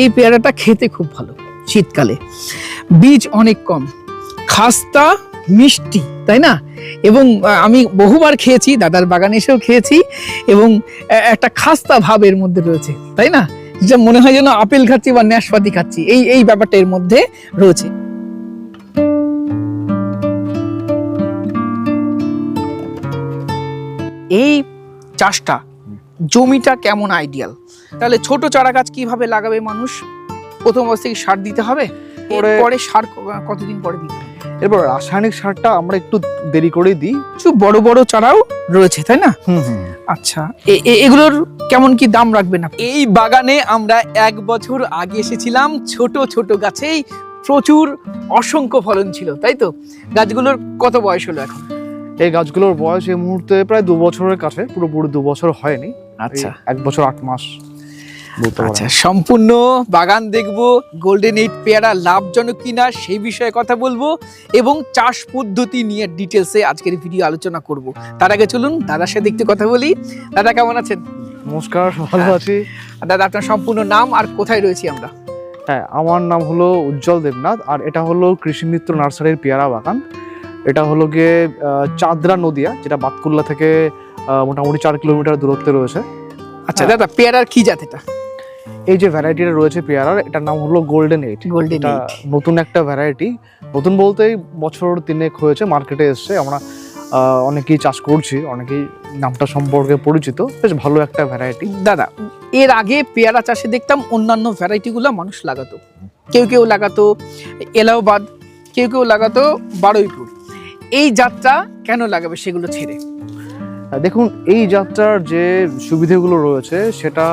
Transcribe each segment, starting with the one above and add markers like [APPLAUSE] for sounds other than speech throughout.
এই পেয়ারাটা খেতে খুব ভালো শীতকালে। বীজ অনেক কম। খাস্তা, মিষ্টি, তাই না? এবং আমি বহুবার খেয়েছি, দাদার বাগানে এসেও খেয়েছি, এবং একটা খাস্তা ভাব এর মধ্যে রয়েছে, তাই না? যেটা মনে হয় যেন আপেল খাচ্ছি বা ন্যাশপাতি খাচ্ছি, এই এই ব্যাপারটা এর মধ্যে রয়েছে। এই চাষটা জমিটা কেমন আইডিয়াল তাহলে ছোট চারা গাছ কীভাবে লাগাবে মানুষ? প্রথম অবস্থা সার দিতে হবে? পরে- পরে সার কতদিন পরে দিতে হবে? এরপর রাসায়নিক সারটা আমরা একটু দেরি করে দিই। কিছু বড় বড় চারাও রয়েছে তাই না? আচ্ছা এগুলোর কেমন কি দাম রাখবেন আপনি? এই বাগানে আমরা এক বছর আগে এসেছিলাম ছোট ছোট গাছেই প্রচুর অসংখ্য ফলন ছিল তাই তো? গাছগুলোর কত বয়স হলো এখন? এই গাছগুলোর বয়স এই মুহূর্তে প্রায় দু বছরের কাছে পুরোপুরি দু বছর হয়নি। আচ্ছা। এক বছর আট মাস। আচ্ছা সম্পূর্ণ বাগান দেখব গোল্ডেন এইট পেয়ারা লাভজনক কিনা সেই বিষয়ে কথা বলব এবং চাষ পদ্ধতি নিয়ে ডিটেলসে আজকের ভিডিও আলোচনা করব। তার আগে চলুন দাদার সাথে একটু কথা বলি। দাদা কেমন আছেন? নমস্কার ভালো হ্যাঁ। আছি। দাদা আপনার সম্পূর্ণ নাম আর কোথায় রয়েছি আমরা? হ্যাঁ আমার নাম হলো উজ্জ্বল দেবনাথ আর এটা হলো কৃষি মিত্র নার্সারির পেয়ারা বাগান। এটা হলো গিয়ে আহ, চাঁদরা নদিয়া যেটা বাতকুল্লা থেকে আহ, মোটামুটি চার কিলোমিটার দূরত্বে রয়েছে। আচ্ছা। দাদা পেয়ারার কি জাত এটা? এই যে ভ্যারাইটিটা রয়েছে পেয়ারার এটার নাম হলো গোল্ডেন এইট গোল্ডেন নতুন একটা ভ্যারাইটি নতুন বলতেই বছর তিনেক হয়েছে মার্কেটে এসছে। আমরা অনেকেই চাষ করছি অনেকেই নামটা সম্পর্কে পরিচিত। বেশ ভালো একটা ভ্যারাইটি দাদা এর আগে পেয়ারা চাষে দেখতাম অন্যান্য ভ্যারাইটিগুলো মানুষ লাগাতো। কেউ কেউ লাগাতো এলাহাবাদ কেউ কেউ লাগাতো বারুইপুর। এই জাতটা কেন লাগাবে সেগুলো ছেড়ে? দেখুন এই যাত্রার যে সুবিধাগুলো রয়েছে সেটা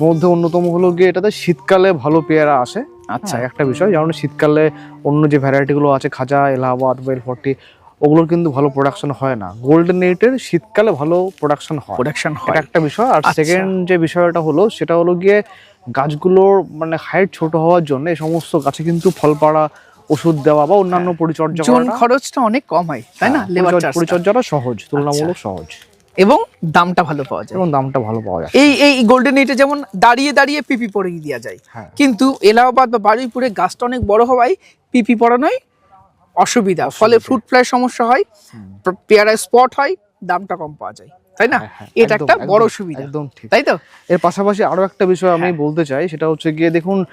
মধ্যে অন্যতম হলো গিয়ে এটাতে শীতকালে ভালো পেয়ারা আসে। আচ্ছা। একটা বিষয় যেমন শীতকালে অন্য যে ভ্যারাইটিগুলো আছে খাজা এলাহাবাদ ওয়েল ফর্টি ওগুলোর কিন্তু ভালো প্রোডাকশন হয় না। গোল্ডেন এইটের শীতকালে ভালো প্রোডাকশন হয়। প্রোডাকশন হয়। একটা বিষয়। আর আচ্ছা। সেকেন্ড যে বিষয়টা হলো সেটা হলো গিয়ে গাছগুলোর মানে হাইট ছোট হওয়ার জন্য এই সমস্ত গাছে কিন্তু ফল পাড়া ওষুধ দেওয়া বা অন্যান্য পরিচর্যা চুন খরচটা অনেক কম হয় তাই না? হ্যাঁ, পরিচর্যা- পরিচর্যাটা সহজ তুলনামূলক সহজ। এবং দামটা ভালো পাওয়া যায়। এবং দামটা ভালো পাওয়া যায়। এই এই গোল্ডেন এইটে যেমন দাঁড়িয়ে দাঁড়িয়ে পিপি পরে দেওয়া যায়। হ্যাঁ। কিন্তু এলাহাবাদ বা বারুইপুরে গাছটা অনেক বড় হওয়ায় পিপি পড়ানোয় অসুবিধা। ফলে ফ্রুট ফ্লাই সমস্যা হয় পেয়ারায় স্পট হয় দামটা কম পাওয়া যায়। তাই না? হ্যাঁ, হ্যাঁ, এটা একটা বড় সুবিধা। একদম ঠিক। তাই তো? এর পাশাপাশি আরও একটা বিষয় আমি। বলতে চাই সেটা হচ্ছে গিয়ে দেখুন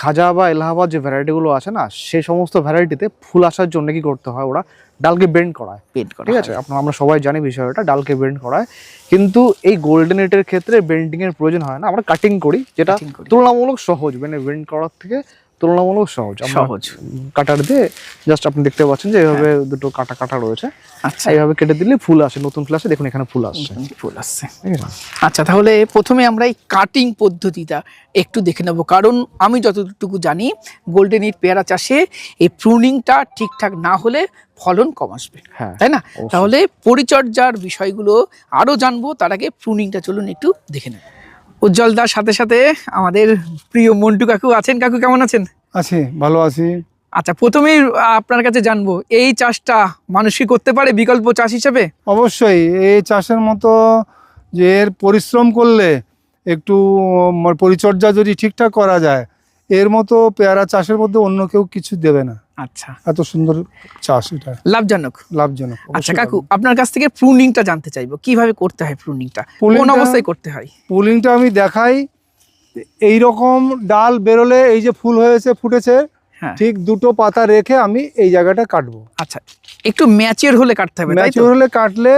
খাজা বা এলাহাবাদ যে ভ্যারাইটিগুলো আছে না সেই সমস্ত ভ্যারাইটিতে ফুল আসার জন্য কি করতে হয় ওরা? ডালকে বেন্ড করায়। বেন্ড করা ঠিক আছে? আপনার আমরা সবাই জানি বিষয়টা ডালকে বেন্ড করায়। কিন্তু এই গোল্ডেন এটের ক্ষেত্রে বেন্ডিংয়ের প্রয়োজন হয় না। আমরা কাটিং করি যেটা তুলনামূলক সহজ। মানে বেন্ড করার থেকে তুলনামূলক সহজ। সহজ। কাটার দিয়ে জাস্ট আপনি দেখতে পাচ্ছেন যে এইভাবে দুটো কাটা কাটা রয়েছে। আচ্ছা। এইভাবে কেটে দিলে ফুল আসে নতুন ফুল আসে দেখুন এখানে ফুল আসছে। ফুল আসছে। আচ্ছা তাহলে প্রথমে আমরা এই কাটিং পদ্ধতিটা একটু দেখে নেব কারণ আমি যতটুকু জানি গোল্ডেন ইট পেয়ারা চাষে এই প্রুনিংটা ঠিকঠাক না হলে ফলন কম আসবে। হ্যাঁ তাই না? তাহলে পরিচর্যার বিষয়গুলো আরও জানব তার আগে প্রুনিংটা চলুন একটু দেখে নেব। উজ্জ্বলদার সাথে সাথে আমাদের প্রিয় মন্টু কাকু আছেন। কাকু কেমন আছেন? আছি ভালো আছি। আচ্ছা প্রথমেই আপনার কাছে জানব এই চাষটা মানুষ কি করতে পারে বিকল্প চাষ হিসেবে? অবশ্যই এই চাষের মতো যে এর পরিশ্রম করলে একটু পরিচর্যা যদি ঠিকঠাক করা যায় এর মতো পেয়ারা চাষের মধ্যে অন্য কেউ কিছু দেবে না। আচ্ছা। এত সুন্দর চাষ এটা। লাভজনক। লাভজনক আচ্ছা কাকু আপনার কাছ থেকে প্রুনিংটা জানতে চাইব। কীভাবে করতে হয় প্রুনিংটা কোন অবস্থায় করতে হয়? পুলিংটা আমি দেখাই। এই রকম ডাল বেরোলে এই যে ফুল হয়েছে ফুটেছে হ্যাঁ। ঠিক দুটো পাতা রেখে আমি এই জায়গাটা কাটবো। আচ্ছা একটু ম্যাচিওর হলে কাটতে হবে ম্যাচিওর হলে কাটলে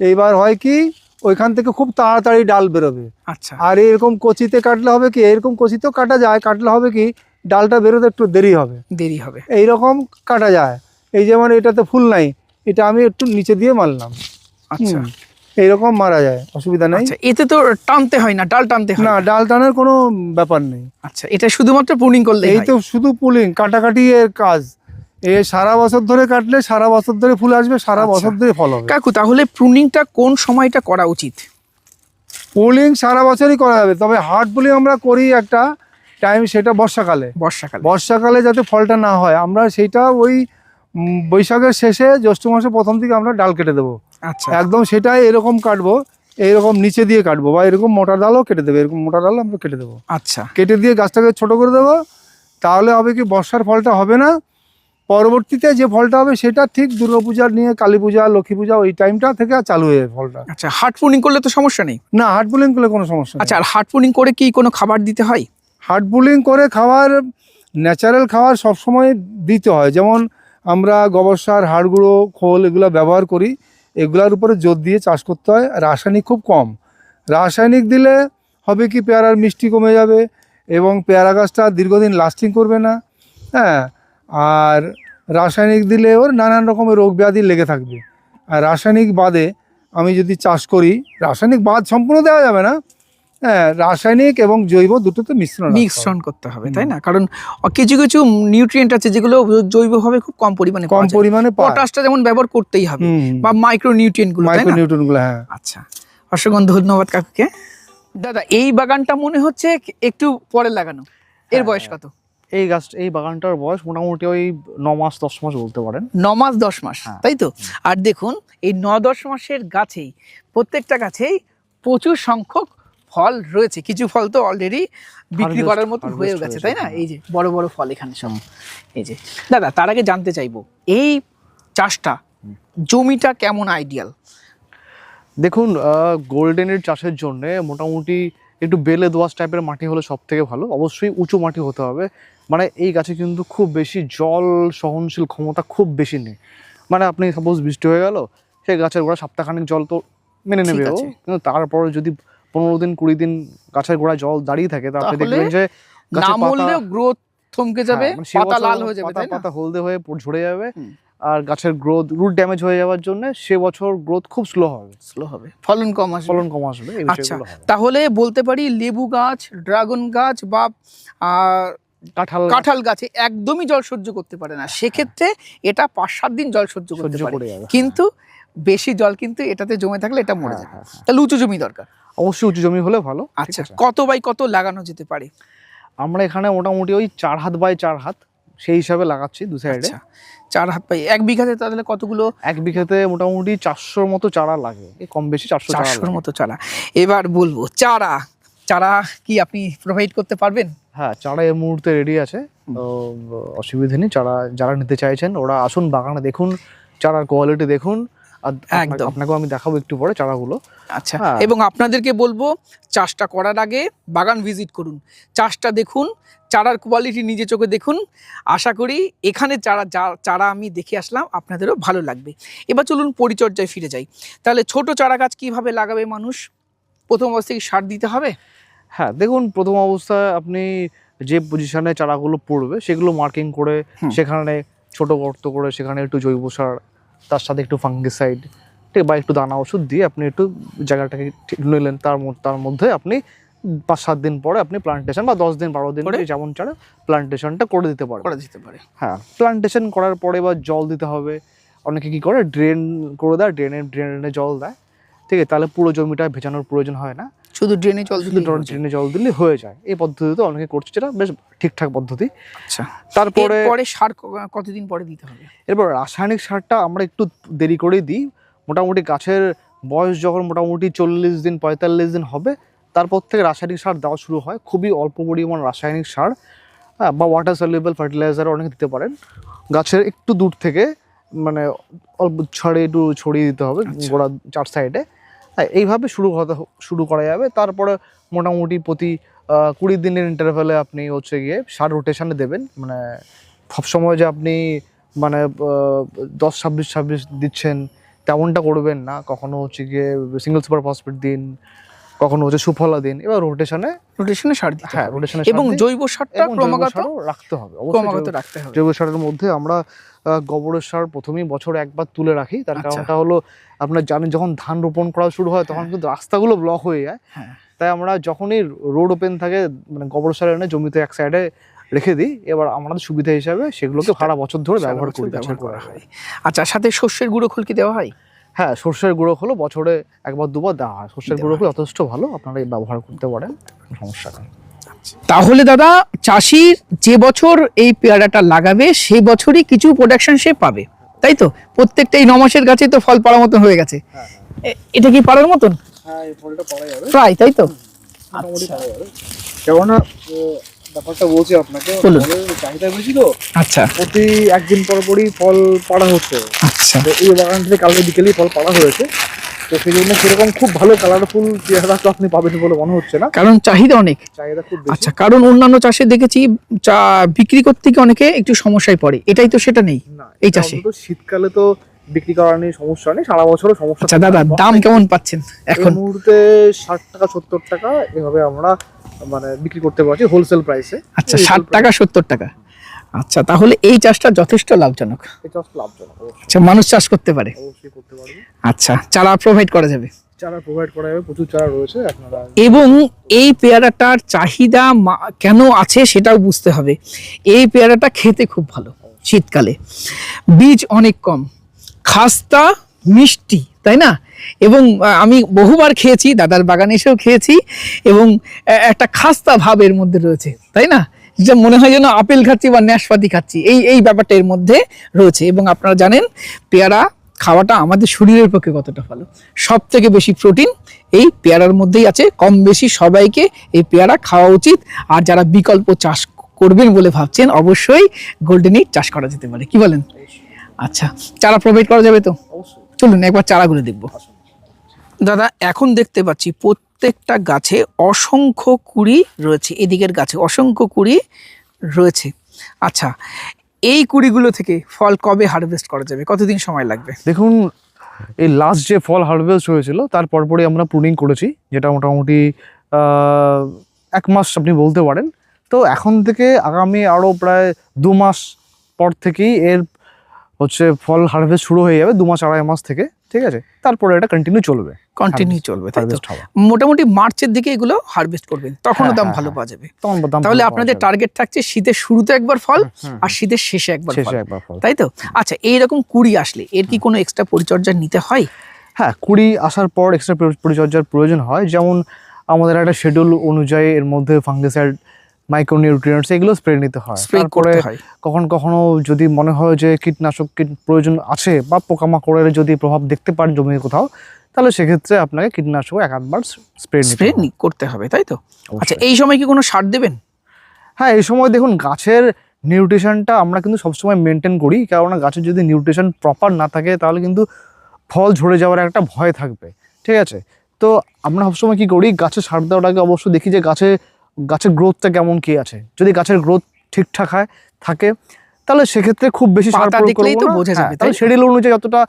এইবার হয় কি ওইখান থেকে খুব তাড়াতাড়ি ডাল বেরোবে। আচ্ছা। আর এরকম কচিতে কাটলে হবে কি এরকম কচিতেও কাটা যায় কাটলে হবে কি ডালটা বেরোতে একটু দেরি হবে। দেরি হবে। এই রকম কাটা যায়। এই যেমন এটাতে ফুল নাই এটা আমি একটু নিচে দিয়ে মারলাম। আচ্ছা। এইরকম মারা যায় অসুবিধা নেই। আচ্ছা এতে তো টানতে হয় না ডাল টানতে হয় না ডাল টানার কোনো ব্যাপার নেই। আচ্ছা এটা শুধুমাত্র পুলিং করলে এই তো শুধু পুলিং কাটাকাটি এর কাজ। এ সারা বছর ধরে কাটলে সারা বছর ধরে ফুল আসবে সারা আচ্ছা। বছর ধরে ফল হবে। কাকু তাহলে প্রুনিংটা কোন সময়টা করা উচিত? পুলিং সারা বছরই করা যাবে তবে হার্ড পুলিং আমরা করি একটা টাইম সেটা বর্ষাকালে। বর্ষাকালে। বর্ষাকালে যাতে ফলটা না হয় আমরা সেইটা ওই বৈশাখের শেষে জ্যৈষ্ঠ মাসে প্রথম দিকে আমরা ডাল কেটে দেবো। আচ্ছা। একদম সেটাই এরকম কাটবো এইরকম নিচে দিয়ে কাটবো বা এরকম মোটা ডালও কেটে দেবো এরকম মোটা ডালও আমরা কেটে দেবো। আচ্ছা। কেটে দিয়ে গাছটাকে ছোট করে দেবো তাহলে হবে কি বর্ষার ফলটা হবে না পরবর্তীতে যে ফলটা হবে সেটা ঠিক দুর্গাপূজা নিয়ে কালী পূজা লক্ষ্মী পূজা ওই টাইমটা থেকে চালু হয়ে যাবে ফলটা। আচ্ছা হার্ট পুনিং করলে তো সমস্যা নেই? না হার্ট বুলিং করলে কোনো সমস্যা আচ্ছা আর হার্ট পুনিং করে কি কোনো খাবার দিতে হয়? হার্ট বুলিং করে খাওয়ার ন্যাচারাল খাবার সবসময় দিতে হয়। যেমন আমরা গোবর সার হাড় গুঁড়ো খোল এগুলো ব্যবহার করি। এগুলার উপরে জোর দিয়ে চাষ করতে হয়। রাসায়নিক খুব কম। রাসায়নিক দিলে হবে কি পেয়ারার মিষ্টি কমে যাবে এবং পেয়ারা গাছটা দীর্ঘদিন লাস্টিং করবে না। হ্যাঁ আর রাসায়নিক দিলে ওর নানান রকমের রোগ ব্যাধি লেগে থাকবে। আর রাসায়নিক বাদে আমি যদি চাষ করি রাসায়নিক বাদ সম্পূর্ণ দেওয়া যাবে না। হ্যাঁ রাসায়নিক এবং জৈব দুটো তো মিশ্রণ মিশ্রণ করতে হবে তাই না? কারণ কিছু কিছু নিউট্রিয়েন্ট আছে যেগুলো জৈবভাবে খুব কম পরিমাণে কম পরিমাণে পটাশটা যেমন ব্যবহার করতেই হবে বা মাইক্রো নিউট্রিয়েন্টগুলো তাই মাইক্রো না? নিউটনগুলো হ্যাঁ। আচ্ছা। অসংখ্য ধন্যবাদ কাকুকে। দাদা এই বাগানটা মনে হচ্ছে একটু পরে লাগানো। এর হ্যাঁ, বয়স কত? এই গাছ এই বাগানটার বয়স মোটামুটি ওই ন মাস দশ মাস বলতে পারেন। ন মাস দশ মাস হ্যাঁ। তাই তো? আর দেখুন এই ন দশ মাসের গাছেই প্রত্যেকটা গাছেই প্রচুর সংখ্যক ফল রয়েছে। কিছু ফল তো অলরেডি বিক্রি করার মতো হয়েও গেছে তাই না? হ্যাঁ। এই যে বড় বড় ফল এখানে সব। এই যে দাদা তার আগে জানতে চাইব এই চাষটা জমিটা কেমন আইডিয়াল দেখুন গোল্ডেনের চাষের জন্য মোটামুটি একটু বেলে দোয়াশ টাইপের মাটি হলে সব থেকে ভালো। অবশ্যই উঁচু মাটি হতে হবে। মানে এই গাছে কিন্তু খুব বেশি জল সহনশীল ক্ষমতা খুব বেশি নেই। মানে আপনি সাপোজ বৃষ্টি হয়ে গেল সেই গাছের গোড়া সপ্তাহখানিক জল তো মেনে নেবে কিন্তু তারপরে যদি পনেরো দিন কুড়ি দিন গাছের গোড়ায় জল দাঁড়িয়ে থাকে তা আপনি দেখবেন যে গ্রোথ থমকে যাবে হ্যাঁ, মানে সে পাতা লাল হয়ে যাবে পাতা হলদে হয়ে ঝরে যাবে। আর গাছের গ্রোথ রুট ড্যামেজ হয়ে যাওয়ার জন্য সে বছর গ্রোথ খুব স্লো হবে। স্লো হবে। ফলন কম আসবে। ফলন কম আসবে আচ্ছা তাহলে বলতে পারি লেবু গাছ ড্রাগন গাছ বা কাঁঠাল কাঁঠাল গাছে একদমই জল সহ্য করতে পারে না। সেক্ষেত্রে এটা পাঁচ সাত দিন জল সহ্য করতে পারে। কিন্তু বেশি জল কিন্তু এটাতে জমে থাকলে এটা মরে হ্যাঁ, যাবে। হ্যাঁ, হ্যাঁ। তাহলে উঁচু জমি দরকার। অবশ্যই উঁচু জমি হলে ভালো আচ্ছা কত বাই কত লাগানো যেতে পারে? আমরা এখানে মোটামুটি ওই চার হাত বাই চার হাত সেই হিসাবে লাগাচ্ছি দু সাইডে আচ্ছা চার হাত পাই এক বিঘাতে তাহলে কতগুলো? এক বিঘাতে মোটামুটি চারশোর মতো চারা লাগে কম বেশি চারশো চারা চারশোর মতো চারা। এবার বলব চারা চারা কি আপনি প্রোভাইড করতে পারবেন? হ্যাঁ চারা এই মুহূর্তে রেডি আছে তো অসুবিধা নেই চারা যারা নিতে চাইছেন ওরা আসুন বাগানে দেখুন চারার কোয়ালিটি দেখুন একদম। আপনাকেও আমি দেখাবো একটু পরে চারাগুলো। আচ্ছা হ্যাঁ। এবং আপনাদেরকে বলব চাষটা করার আগে বাগান ভিজিট করুন। চাষটা দেখুন চারার কোয়ালিটি নিজে চোখে দেখুন। আশা করি এখানে চারা চারা আমি দেখে আসলাম আপনাদেরও ভালো লাগবে। এবার চলুন পরিচর্যায় ফিরে যাই। তাহলে ছোট চারা গাছ কীভাবে লাগাবে মানুষ? প্রথম অবস্থায় কি সার দিতে হবে? হ্যাঁ দেখুন প্রথম অবস্থায় আপনি যে পজিশনে চারাগুলো পড়বে সেগুলো মার্কিং করে সেখানে ছোট গর্ত করে সেখানে একটু জৈব সার তার সাথে একটু ফাঙ্গিসাইড ঠিক বা একটু দানা ওষুধ দিয়ে আপনি একটু জায়গাটাকে ঠিক নিলেন। তার তার মধ্যে আপনি পাঁচ সাত দিন পরে আপনি প্লান্টেশন বা দশ দিন বারো দিন করে? পরে যেমন চারা প্লান্টেশনটা করে দিতে পারে করা যেতে পারে। হ্যাঁ প্লান্টেশন করার পরে বা জল দিতে হবে। অনেকে কি করে ড্রেন করে দেয় ড্রেনে ড্রেনে জল দেয়। ঠিক আছে তাহলে পুরো জমিটা ভেজানোর প্রয়োজন হয় না। শুধু ড্রেনে জল শুধু ড্রেনে জল দিলে হয়ে যায়। এই পদ্ধতিতে অনেকে করছে যেটা বেশ ঠিকঠাক পদ্ধতি। আচ্ছা। তারপরে পরে সার কতদিন পরে দিতে হবে? এরপর রাসায়নিক সারটা আমরা একটু দেরি করেই দিই। মোটামুটি গাছের বয়স যখন মোটামুটি চল্লিশ দিন পঁয়তাল্লিশ দিন হবে তারপর থেকে রাসায়নিক সার দেওয়া শুরু হয়। খুবই অল্প পরিমাণ রাসায়নিক সার হ্যাঁ, বা ওয়াটার সলিউবল ফার্টিলাইজার অনেকে দিতে পারেন। গাছের একটু দূর থেকে মানে অল্প ছড়ে একটু ছড়িয়ে দিতে হবে আচ্ছা। গোড়া চার সাইডে হ্যাঁ এইভাবে শুরু হতে শুরু করা যাবে। তারপরে মোটামুটি প্রতি কুড়ি দিনের ইন্টারভ্যালে আপনি হচ্ছে গিয়ে সার রোটেশানে দেবেন। মানে সবসময় যে আপনি মানে দশ, ছাব্বিশ ছাব্বিশ দিচ্ছেন তেমনটা করবেন না। কখনো হচ্ছে গিয়ে সিঙ্গেল সুপার ফসফেট দিন কখনো হচ্ছে সুফলা দিন এবার রোটেশনে রোটেশনে সার দিতে হ্যাঁ রোটেশনে এবং জৈব সারটা ক্রমাগত রাখতে হবে ক্রমাগত রাখতে হবে। জৈব সারের মধ্যে আমরা গোবরের সার প্রথমেই বছর একবার তুলে রাখি। তার আচ্ছা। কারণটা হলো আপনার জানেন যখন ধান রোপণ করা শুরু হয় তখন কিন্তু রাস্তাগুলো ব্লক হয়ে যায়। হ্যাঁ। তাই আমরা যখনই রোড ওপেন থাকে মানে গোবর সার এনে জমিতে এক সাইডে রেখে দিই। এবার আমাদের সুবিধা হিসাবে সেগুলোকে সারা বছর ধরে ব্যবহার করি ব্যবহার করা হয়। আচ্ছা সাথে শস্যের গুঁড়ো খুলকি দেওয়া হয়? হ্যাঁ সর্ষের গুঁড়ো হলো বছরে একবার দুবার দেওয়া হয়। সর্ষের গুঁড়ো হলো যথেষ্ট ভালো আপনারা এই ব্যবহার করতে পারেন সমস্যা নেই। তাহলে দাদা চাষির যে বছর এই পেয়ারাটা লাগাবে সেই বছরই কিছু প্রোডাকশন সে পাবে তাই তো? প্রত্যেকটা এই ন মাসের গাছে তো ফল পাড়া মতন হয়ে গেছে। এটা কি পাড়ার মতন? হ্যাঁ প্রায় তাই তো? মোটামুটি পাওয়া কেননা ও, ব্যাপারটা বলছি আপনাকে। ফলের চাহিদা বেশি তো? আচ্ছা। প্রতি একদিন পর পরই ফল পাড়া হচ্ছে। আচ্ছা। তো এই বাগান থেকে কালকে বিকেলেই ফল পাড়া হয়েছে। তো সেই জন্য সেরকম খুব ভালো কালারফুল চেহারা তো আপনি পাবেন বলে মনে হচ্ছে না। কারণ চাহিদা অনেক। চাহিদা খুব আচ্ছা কারণ অন্যান্য চাষে দেখেছি চা বিক্রি করতে গিয়ে অনেকে একটু সমস্যায় পড়ে। এটাই তো সেটা নেই না এই চাষে? শীতকালে তো বিক্রি করার নিয়ে সমস্যা নেই। সারা বছরও সমস্যা আচ্ছা দাদা দাম কেমন পাচ্ছেন এখন? মুহূর্তে ষাট টাকা সত্তর টাকা এভাবে আমরা মানে বিক্রি করতে পারছি হোলসেল প্রাইসে আচ্ছা ষাট টাকা সত্তর টাকা। আচ্ছা তাহলে এই চাষটা যথেষ্ট লাভজনক? লাভজনক আচ্ছা মানুষ চাষ করতে পারে? আচ্ছা চারা প্রোভাইড করা যাবে? চারা প্রোভাইড করা যাবে প্রচুর চারা রয়েছে আপনারা এবং এই পেয়ারাটার চাহিদা কেন আছে সেটাও বুঝতে হবে। এই পেয়ারাটা খেতে খুব ভালো শীতকালে। বীজ অনেক কম। খাস্তা মিষ্টি, তাই না? এবং আমি বহুবার খেয়েছি, দাদার বাগানে এসেও খেয়েছি, এবং একটা খাস্তা ভাব এর মধ্যে রয়েছে, তাই না? যেটা মনে হয় যেন আপেল খাচ্ছি বা ন্যাশপাতি খাচ্ছি, এই এই ব্যাপারটা এর মধ্যে রয়েছে। এবং আপনারা জানেন, পেয়ারা খাওয়াটা আমাদের শরীরের পক্ষে কতটা ভালো। সব থেকে বেশি প্রোটিন এই পেয়ারার মধ্যেই আছে। কম বেশি সবাইকে এই পেয়ারা খাওয়া উচিত। আর যারা বিকল্প চাষ করবেন বলে ভাবছেন, অবশ্যই গোল্ডেন এইট চাষ করা যেতে পারে। কি বলেন? আচ্ছা চারা প্রোভাইড করা যাবে তো? চলুন একবার চারাগুলো দেখব। দাদা এখন দেখতে পাচ্ছি প্রত্যেকটা গাছে অসংখ্য কুড়ি রয়েছে। এদিকের গাছে অসংখ্য কুড়ি রয়েছে। আচ্ছা এই কুড়িগুলো থেকে ফল কবে হারভেস্ট করা যাবে? কতদিন সময় লাগবে? দেখুন এই লাস্ট যে ফল হারভেস্ট হয়েছিল তার পরপরই আমরা প্রুনিং করেছি যেটা মোটামুটি এক মাস আপনি বলতে পারেন। তো এখন থেকে আগামী আরও প্রায় দু মাস পর থেকেই এর হচ্ছে ফল হারভেস্ট শুরু হয়ে যাবে দু মাস আড়াই মাস থেকে ঠিক আছে? তারপরে এটা কন্টিনিউ চলবে কন্টিনিউ চলবে মোটামুটি মার্চের দিকে এগুলো হারভেস্ট করবেন হ্যাঁ, দাম হ্যাঁ, ভালো হ্যাঁ। পাওয়া যাবে। তখন দাম তাহলে আপনাদের টার্গেট থাকছে শীতের শুরুতে একবার ফল আর শীতের শেষে একবার শেষে ফল। একবার ফল। তাই তো? আচ্ছা এইরকম কুড়ি আসলে এর কি কোনো এক্সট্রা পরিচর্যা নিতে হয়? হ্যাঁ কুড়ি আসার পর এক্সট্রা পরিচর্যার প্রয়োজন হয়। যেমন আমাদের একটা শিডিউল অনুযায়ী এর মধ্যে ফাঙ্গিসাইড মাইক্রোনিউট্রিয়েন্টস এগুলো স্প্রে নিতে হয়। স্প্রে তারপরে হয়। কখন কখনো যদি মনে হয় যে কীটনাশক কীট- প্রয়োজন আছে বা পোকামাকড়ের যদি প্রভাব দেখতে পান জমির কোথাও তাহলে সেক্ষেত্রে আপনাকে কীটনাশক এক আধবার স্প্রে নিতে স্প্রে করতে হবে তাই তো? আচ্ছা এই সময় কি কোনো সার দেবেন? হ্যাঁ এই সময় দেখুন গাছের নিউট্রিশনটা আমরা কিন্তু সবসময় মেনটেন করি কেননা গাছের যদি নিউট্রিশন প্রপার না থাকে তাহলে কিন্তু ফল ঝরে যাওয়ার একটা ভয় থাকবে ঠিক আছে? তো আমরা সবসময় কি করি গাছে সার দেওয়ার আগে অবশ্য দেখি যে গাছে গাছের গ্রোথটা কেমন কি আছে যদি গাছের গ্রোথ ঠিকঠাক হয় থাকে তাহলে সেক্ষেত্রে খুব বেশি সার প্রয়োগ করব না। হ্যাঁ, তাহলে? শিডিউল অনুযায়ী যতটা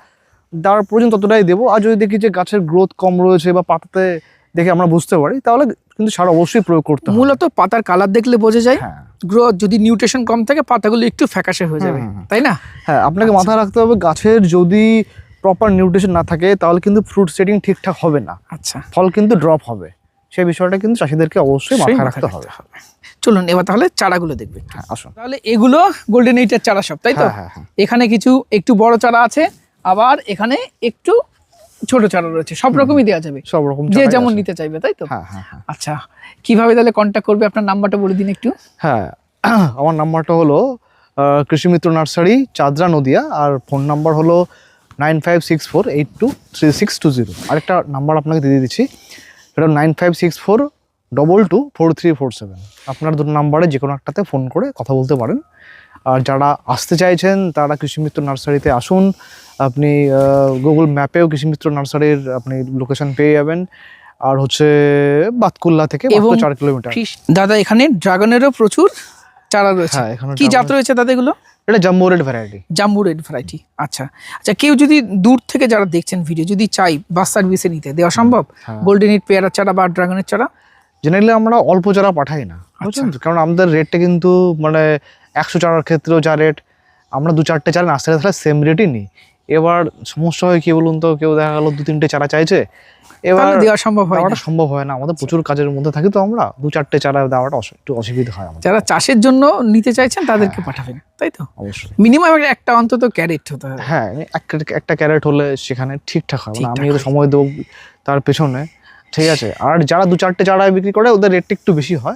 দেওয়ার প্রয়োজন ততটাই দেবো আর যদি দেখি যে গাছের গ্রোথ কম রয়েছে বা পাতাতে দেখে আমরা বুঝতে পারি তাহলে কিন্তু সার অবশ্যই প্রয়োগ করতে হবে মূলত পাতার কালার দেখলে বোঝা যায় হ্যাঁ গ্রোথ যদি নিউট্রিশন কম থাকে পাতাগুলো একটু ফ্যাকাশে হয়ে যাবে। তাই না হ্যাঁ আপনাকে আচ্ছা। মাথায় রাখতে হবে গাছের যদি প্রপার নিউট্রিশন না থাকে তাহলে কিন্তু ফ্রুট সেটিং ঠিকঠাক হবে না আচ্ছা ফল কিন্তু ড্রপ হবে সেই বিষয়টা কিন্তু চাষিদেরকে অবশ্যই মাথায় রাখতে হবে। চলুন এবার তাহলে চারাগুলো দেখবে হ্যাঁ আসুন। তাহলে এগুলো গোল্ডেন এইটের চারা সব তাই তো? হ্যাঁ হ্যাঁ এখানে কিছু একটু বড় চারা আছে আবার এখানে একটু ছোট চারা রয়েছে সব রকমই দেওয়া যাবে। সব রকম যে যেমন নিতে চাইবে তাই তো? হ্যাঁ হ্যাঁ হ্যাঁ। আচ্ছা কীভাবে তাহলে কন্ট্যাক্ট করবে? আপনার নাম্বারটা বলে দিন একটু। হ্যাঁ [CLEARS THROAT] আমার নাম্বারটা হলো আহ, কৃষি মিত্র নার্সারি চাদরা নদিয়া আর ফোন নাম্বার হলো nine five six four eight two three six two zero আরেকটা নাম্বার আপনাকে দিয়ে দিচ্ছি। সেটা nine five six four double two four three four seven আপনার দুটো নাম্বারে যে কোনো একটাতে ফোন করে কথা বলতে পারেন। আর যারা আসতে চাইছেন তারা কৃষি মিত্র নার্সারিতে আসুন। আপনি গুগল ম্যাপেও কৃষিমিত্র নার্সারির আপনি লোকেশন পেয়ে যাবেন। আর হচ্ছে বাতকুল্লা থেকে মাত্র চার কিলোমিটার। দাদা এখানে ড্রাগনেরও প্রচুর চারা রয়েছে। হ্যাঁ এখানে কি জাত রয়েছে দাদা এগুলো? এটা jumbo red variety jumbo red variety আচ্ছা। আচ্ছা কেউ যদি দূর থেকে যারা দেখছেন ভিডিও যদি চাই বাস সার্ভিসে নিতে দেওয়া সম্ভব। গোল্ডেন ইট পেয়ারা চারা বা ড্রাগনের চারা? জেনারেলি আমরা অল্প চারা পাঠাই না বুঝছেন? তো? কারণ আমাদের রেটটা কিন্তু মানে একশো চারার ক্ষেত্রেও যা রেট আমরা দু চারটে চারা নার্সারি তাহলে সেম রেটই নিই। এবার সমস্যা হয় কি বলুন তো? কেউ দেখা গেলো দু তিনটে চারা চাইছে এবার দেওয়া সম্ভব হয় না। সম্ভব হয় না। আমাদের প্রচুর কাজের মধ্যে থাকি তো আমরা। দু চারটে চারা দেওয়াটা একটু অসুবিধা হয় আমাদের। যারা চাষের জন্য নিতে চাইছেন তাদেরকে পাঠাবেন তাই তো? অবশ্যই। মিনিমাম একটা অন্তত ক্যারেট হতে হবে। হ্যাঁ এক- একটা ক্যারেট হলে সেখানে ঠিকঠাক হয়। মানে আমি সময় দেবো তার পেছনে। ঠিক আছে। আর যারা দু চারটে চারা বিক্রি করে ওদের রেটটা একটু বেশি হয়।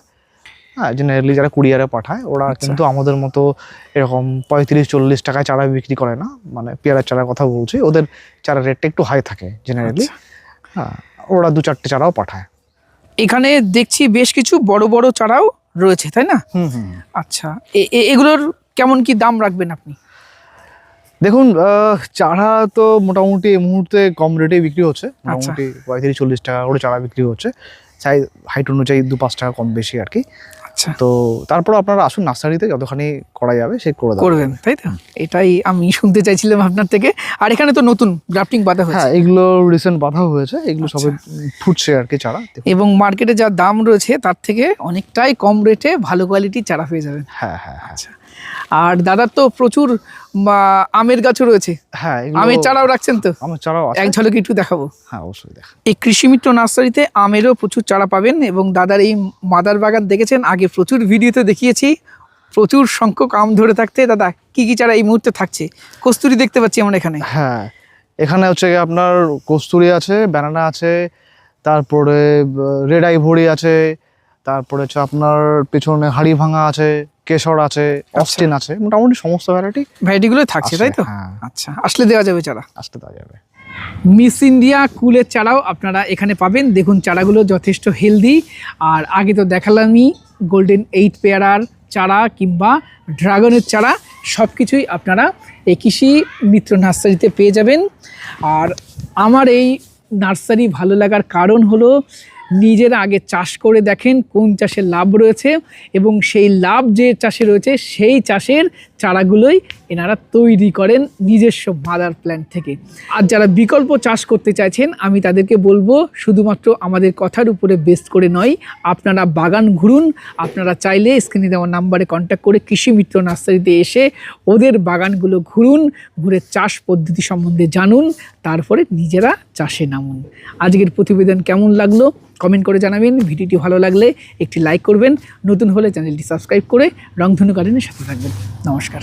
হ্যাঁ জেনারেলি যারা কুরিয়ারে পাঠায় ওরা আচ্ছা। কিন্তু আমাদের মতো এরকম পঁয়ত্রিশ চল্লিশ টাকায় চারা বিক্রি করে না। মানে পেয়ারার চারার কথা বলছি। ওদের চারা রেটটা একটু হাই থাকে জেনারেলি। হ্যাঁ ওরা দু চারটে চারাও পাঠায়। এখানে দেখছি বেশ কিছু বড় বড় চারাও রয়েছে তাই না? হুম হুম আচ্ছা এগুলোর কেমন কি দাম রাখবেন আপনি? দেখুন চারা তো মোটামুটি এই মুহূর্তে কম রেটে বিক্রি হচ্ছে। আচ্ছা। মোটামুটি পঁয়ত্রিশ চল্লিশ টাকা করে চারা বিক্রি হচ্ছে। চাই হাইট অনুযায়ী দু পাঁচ টাকা কম বেশি আর কি। আচ্ছা। তো তারপর আপনারা আসুন নার্সারিতে যতখানি করা যাবে সে করে করবেন তাই তো? এটাই আমি শুনতে চাইছিলাম আপনার থেকে। আর এখানে তো নতুন গ্রাফটিং বাঁধা হয়েছে। হ্যাঁ এগুলো রিসেন্ট বাঁধা হয়েছে এগুলো সবে ফুটছে আর কি চারা। এবং মার্কেটে যা দাম রয়েছে তার থেকে অনেকটাই কম রেটে ভালো কোয়ালিটির চারা পেয়ে যাবেন। হ্যাঁ হ্যাঁ হ্যাঁ। আচ্ছা। আর দাদার তো প্রচুর আমের গাছও রয়েছে। হ্যাঁ আমের চারাও রাখছেন তো? আমার চারাও এক ঝলক একটু দেখাবো। হ্যাঁ অবশ্যই দেখ এই কৃষিমিত্র নার্সারিতে আমেরও প্রচুর চারা পাবেন এবং দাদার এই মাদার বাগান দেখেছেন? আগে প্রচুর ভিডিওতে দেখিয়েছি। প্রচুর সংখ্যক আম ধরে থাকতে। দাদা কি কি চারা এই মুহূর্তে থাকছে? কস্তুরি দেখতে পাচ্ছি আমরা এখানে। হ্যাঁ এখানে হচ্ছে আপনার কস্তুরি আছে ব্যানানা আছে তারপরে রেড আইভরি আছে তারপরে হচ্ছে আপনার পেছনে হাড়ি ভাঙা আছে। কেশর আছে অস্টিন আছে মোটামুটি সমস্ত ভ্যারাইটি ভ্যারাইটিগুলো থাকছে তাই তো? হ্যাঁ। আচ্ছা আসলে দেওয়া যাবে চারা? আসলে দেওয়া যাবে। মিস ইন্ডিয়া কুলের চারাও আপনারা এখানে পাবেন। দেখুন চারাগুলো যথেষ্ট হেলদি আর আগে তো দেখালামই গোল্ডেন এইট পেয়ারার চারা কিংবা ড্রাগনের চারা সব কিছুই আপনারা এই কৃষি মিত্র নার্সারিতে পেয়ে যাবেন। আর আমার এই নার্সারি ভালো লাগার কারণ হলো নিজেরা আগে চাষ করে দেখেন কোন চাষে লাভ রয়েছে এবং সেই লাভ যে চাষে রয়েছে সেই চাষের চারাগুলোই এনারা তৈরি করেন নিজস্ব মাদার প্ল্যান্ট থেকে। আর যারা বিকল্প চাষ করতে চাইছেন, আমি তাদেরকে বলব শুধুমাত্র আমাদের কথার উপরে বেস করে নয়, আপনারা বাগান ঘুরুন, আপনারা চাইলে স্ক্রিনে দেওয়া নাম্বারে কন্ট্যাক্ট করে কৃষি মিত্র নার্সারিতে এসে ওদের বাগানগুলো ঘুরুন, ঘুরে চাষ পদ্ধতি সম্বন্ধে জানুন, তারপরে নিজেরা চাষে নামুন। আজকের প্রতিবেদন কেমন লাগল? কমেন্ট করে জানাবেন, ভিডিওটি ভালো লাগলে একটি লাইক করবেন, নতুন হলে চ্যানেলটি সাবস্ক্রাইব করে রংধনু গার্ডেনের সাথে থাকবেন। নমস্কার।